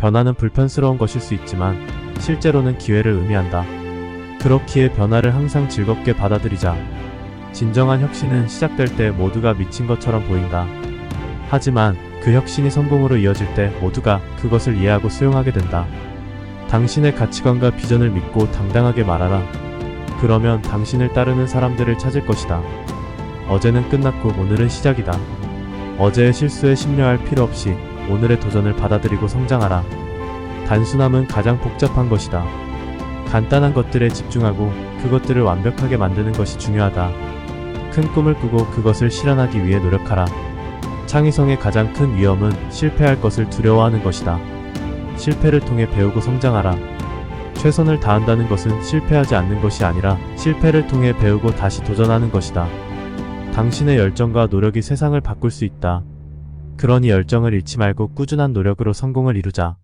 변화는 불편스러운 것일 수 있지만 실제로는 기회를 의미한다. 그렇기에 변화를 항상 즐겁게 받아들이자. 진정한 혁신은 시작될 때 모두가 미친 것처럼 보인다. 하지만 그 혁신이 성공으로 이어질 때 모두가 그것을 이해하고 수용하게 된다. 당신의 가치관과 비전을 믿고 당당하게 말하라. 그러면 당신을 따르는 사람들을 찾을 것이다. 어제는 끝났고 오늘은 시작이다. 어제의 실수에 심려할 필요 없이 오늘의 도전을 받아들이고 성장하라. 단순함은 가장 복잡한 것이다. 간단한 것들에 집중하고 그것들을 완벽하게 만드는 것이 중요하다. 큰 꿈을 꾸고 그것을 실현하기 위해 노력하라. 창의성의 가장 큰 위험은 실패할 것을 두려워하는 것이다. 실패를 통해 배우고 성장하라. 최선을 다한다는 것은 실패하지 않는 것이 아니라 실패를 통해 배우고 다시 도전하는 것이다. 당신의 열정과 노력이 세상을 바꿀 수 있다. 그러니 열정을 잃지 말고 꾸준한 노력으로 성공을 이루자.